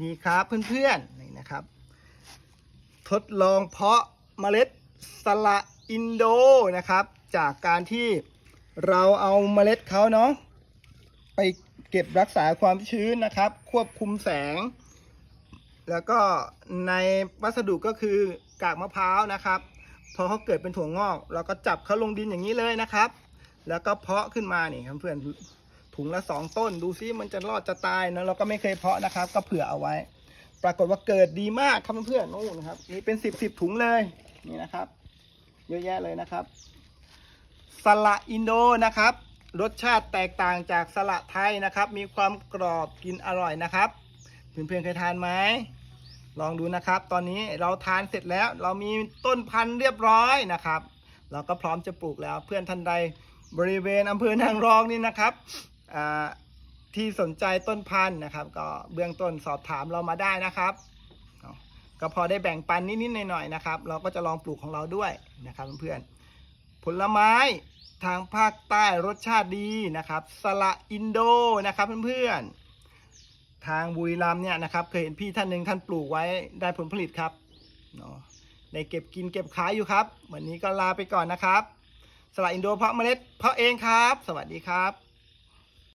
นี่ครับเพื่อนๆนี่นะครับ ทดลองเพาะเมล็ดสละอินโดนะครับ จากการที่เราเอาเมล็ดเขาเนาะไปเก็บรักษาความชื้นนะครับ ควบคุมแสง แล้วก็ในวัสดุก็คือกากมะพร้าวนะครับ พอเขาเกิดเป็นถั่วงอก เราก็จับเขาลงดินอย่างนี้เลยนะครับ แล้วก็เพาะขึ้นมานี่ครับเพื่อน ถุงละสองต้น ดูซิมันจะรอดจะตายนะเราก็ไม่เคยเพาะนะครับ ก็เผื่อเอาไว้ ปรากฏว่าเกิดดีมากครับเพื่อนๆนู่นครับนี่เป็นสิบสิบถุงเลยนี่นะครับ เยอะแยะเลยนะครับ สละอินโดนะครับ รสชาติแตกต่างจากสละไทยนะครับ มีความกรอบกินอร่อยนะครับเพื่อนๆเคยทานไหมลองดูนะครับ ตอนนี้เราทานเสร็จแล้ว เรามีต้นพันธุ์เรียบร้อยนะครับ เราก็พร้อมจะปลูกแล้วเพื่อนท่านใดบริเวณอำเภอนางรองนี่นะครับ ที่สนใจต้นพันธุ์นะครับ ก็เบื้องต้นสอบถามเรามาได้นะครับก็พอได้แบ่งปันนิดๆหน่อยๆนะครับ เราก็จะลองปลูกของเราด้วยนะครับเพื่อนๆผลไม้ทางภาคใต้รสชาติดีนะครับ สละอินโดนะครับเพื่อนๆทางบุรีรัมเนี่ยนะครับ เคยเห็นพี่ท่านหนึ่งท่านปลูกไว้ได้ผลผลิตครับเนาะได้เก็บกินเก็บขายอยู่ครับ วันนี้ก็ลาไปก่อนนะครับ สละอินโดเพาะเมล็ดเพาะเองครับ สวัสดีครับ